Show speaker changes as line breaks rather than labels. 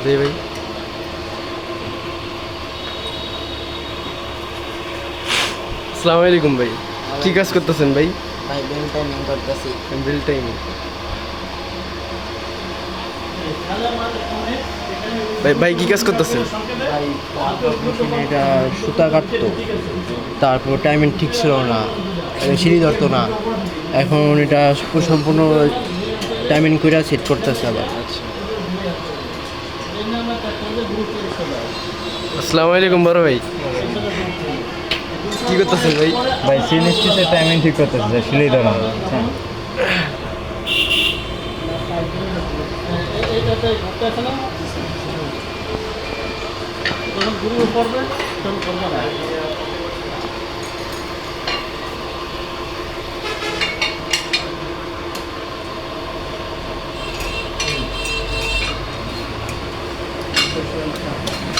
জি ভাই। আসসালামু আলাইকুম ভাই। কি কাজ করতেছেন ভাই?
ভাই বেল টাইমিং করতেছি।
বিল টাইম ভাই ভাই কি কাজ করতেছেন?
এটা সুতা কাটতো। তারপর টাইমিং ঠিক ছিল না। সিঁড়ি ধরতো না। এখন এটা সম্পূর্ণ টাইমিং করে সেট করতেছে আবার।
আসসালামু আলাইকুম বড় ভাই। কি করতেছেন ভাই?
ভাই সিল স্টিচের টাইমিং ঠিক করতেছে যে সিলাই এইটাতে ঘুরতে আসলাম না আচ্ছা। はい。